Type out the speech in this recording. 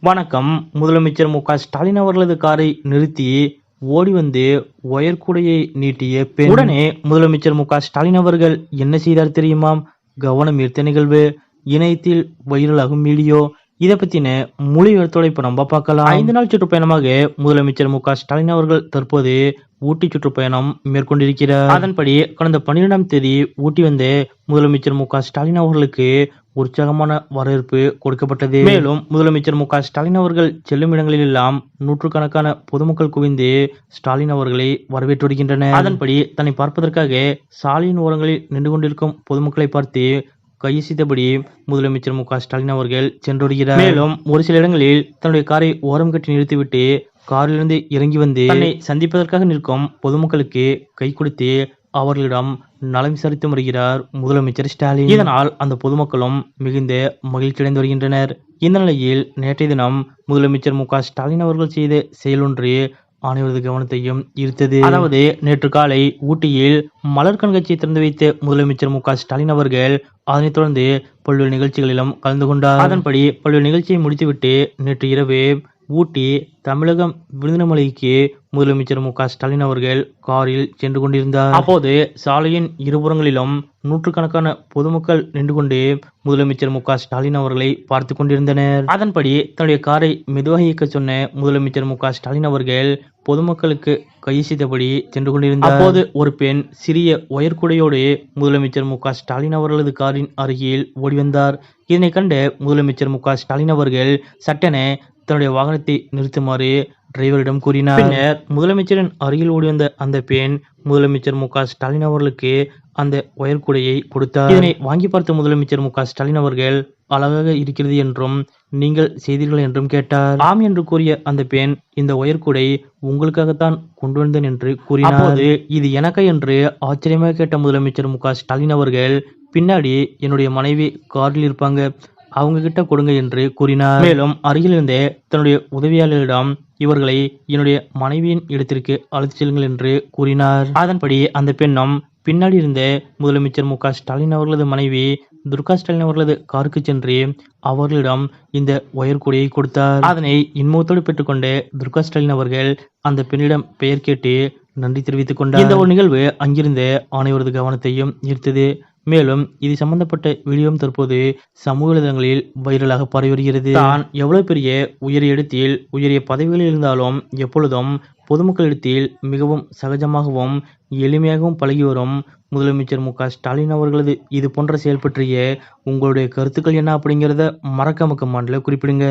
வணக்கம். முதலமைச்சர் மு க ஸ்டாலின் அவர்களது காரை நிறுத்தி ஓடி வந்து ஒயர்கூடையை நீட்டிய பெண் உடனே முதலமைச்சர் மு க ஸ்டாலின் அவர்கள் என்ன செய்தார் தெரியுமாம் கவனம் ஈர்த்த நிகழ்வு. இணையத்தில் வைரலாகும் வீடியோ. இதை பத்தின முழு எழுத்தோட நம்ம பார்க்கலாம். ஐந்து நாள் சுற்றுப்பயணமாக முதலமைச்சர் மு க ஸ்டாலின் அவர்கள் தற்போது ஊட்டி சுற்றுப்பயணம் மேற்கொண்டிருக்கிறார். அதன்படி கடந்த பன்னிரெண்டாம் தேதி ஊட்டி வந்த முதலமைச்சர் மு ஸ்டாலின் அவர்களுக்கு உற்சாகமான வரவேற்பு கொடுக்கப்பட்டது. மேலும் முதலமைச்சர் மு ஸ்டாலின் அவர்கள் செல்லும் இடங்களில் எல்லாம் நூற்றுக்கணக்கான பொதுமக்கள் குவிந்து ஸ்டாலின் அவர்களை வரவேற்று வருகின்றனர். அதன்படி தன்னை பார்ப்பதற்காக சாலையின் ஓரங்களில் நின்று கொண்டிருக்கும் பொதுமக்களை பார்த்து கையசித்தபடி முதலமைச்சர் மு ஸ்டாலின் அவர்கள் சென்று வருகிறார். மேலும் ஒரு சில இடங்களில் தன்னுடைய காரை ஓரம் கட்டி நிறுத்திவிட்டு காரிலிருந்து இறங்கி வந்து தன்னை சந்திப்பதற்காக நிற்கும் பொதுமக்களுக்கு கை கொடுத்து அவர்களிடம் நலம் விசாரித்து வருகிறார் முதலமைச்சர் ஸ்டாலின். இதனால் அந்த பொதுமக்களும் மிகுந்த மகிழ்ச்சியடைந்து வருகின்றனர். இந்த நிலையில் நேற்றைய தினம் முதலமைச்சர் மு ஸ்டாலின் அவர்கள் செய்த செயலொன்று அனைவரது கவனத்தையும் ஈர்த்தது. அதாவது நேற்று காலை ஊட்டியில் மலர் கண்காட்சியை திறந்து வைத்த முதலமைச்சர் மு ஸ்டாலின் அவர்கள் அதனைத் தொடர்ந்து பல்வேறு நிகழ்ச்சிகளிலும் கலந்து கொண்டார். அதன்படி பல்வேறு நிகழ்ச்சியை முடித்துவிட்டு நேற்று இரவு ஊட்டி தமிழகம் விருதுநமலைக்கு முதலமைச்சர் மு க ஸ்டாலின் அவர்கள் காரில் சென்று கொண்டிருந்தார். அப்போது சாலையின் இருபுறங்களிலும் நூற்றுக்கணக்கான பொதுமக்கள் நின்று கொண்டு முதலமைச்சர் மு க ஸ்டாலின் அவர்களை பார்த்து கொண்டிருந்தனர். அதன்படி தன்னுடைய காரை மெதுவாக இயக்க சொன்ன முதலமைச்சர் மு க ஸ்டாலின் அவர்கள் பொதுமக்களுக்கு கையசித்தபடி சென்று கொண்டிருந்தார். அப்போது ஒரு பெண் சிறிய ஒயர்குடையோடு முதலமைச்சர் மு க ஸ்டாலின் அவர்களது காரின் அருகில் ஓடி வந்தார். இதனை கண்டு முதலமைச்சர் மு க ஸ்டாலின் அவர்கள் சட்டென தன்னுடைய வாகனத்தை நிறுத்துமாறு டிரைவரிடம் கூறினார். பின்னர் முதலமைச்சரின் அருகில் ஓடி வந்த அந்த பெண் முதலமைச்சர் மு க ஸ்டாலின் அவர்களுக்கு அந்த ஒயர்குடையை கொடுத்தார். இதனை வாங்கி பார்த்த முதலமைச்சர் மு க ஸ்டாலின் அவர்கள் அழகாக இருக்கிறது என்றும் நீங்கள் செய்தீர்கள் என்றும் கேட்டார். ஆம் என்று கூறிய அந்த பெண் இந்த ஒயர்குடை உங்களுக்காகத்தான் கொண்டு வந்தேன் என்று கூறினார். இது எனக்கா? என்று ஆச்சரியமாக கேட்ட முதலமைச்சர் மு க ஸ்டாலின் அவர்கள் பின்னாடி என்னுடைய மனைவி காரில் இருப்பாங்க. அவங்க கிட்ட கொடுங்க என்று கூறினார். மேலும் அருகில் இருந்தே தன்னுடைய உதவியாளரிடம் இவர்களை என்னுடைய மனைவியின் இடத்திற்கு அழைத்து செல்லுங்கள் என்று கூறினார். அதன்படி அந்த பெண்ணும் பின்னாடி இருந்த முதலமைச்சர் மு ஸ்டாலின் அவர்களது மனைவி துர்கா ஸ்டாலின் அவர்களது காருக்கு சென்று அவர்களிடம் இந்த ஒயர் கொடியை கொடுத்தார். அதனை இன்முகத்தோடு பெற்றுக்கொண்டு துர்கா ஸ்டாலின் அவர்கள் அந்த பெண்ணிடம் பெயர் கேட்டு நன்றி தெரிவித்துக் கொண்டார். இந்த ஒரு நிகழ்வு அங்கிருந்த ஆணையவரது கவனத்தையும் ஈர்த்தது. மேலும் இது சம்பந்தப்பட்ட வீடியோவும் தற்போது சமூக வலைதளங்களில் வைரலாக பரவி வருகிறது. தான் எவ்வளவு பெரிய உயரிய இடத்தில் உயரிய பதவிகளில் இருந்தாலும் எப்பொழுதும் பொதுமக்களிடத்தில் மிகவும் சகஜமாகவும் எளிமையாகவும் பழகி வரும் முதலமைச்சர் மு க. ஸ்டாலின் அவர்களது இது போன்ற செயல் பற்றிய உங்களுடைய கருத்துக்கள் என்ன அப்படிங்கிறத மறக்காம மாண்டில் குறிப்பிடுங்க.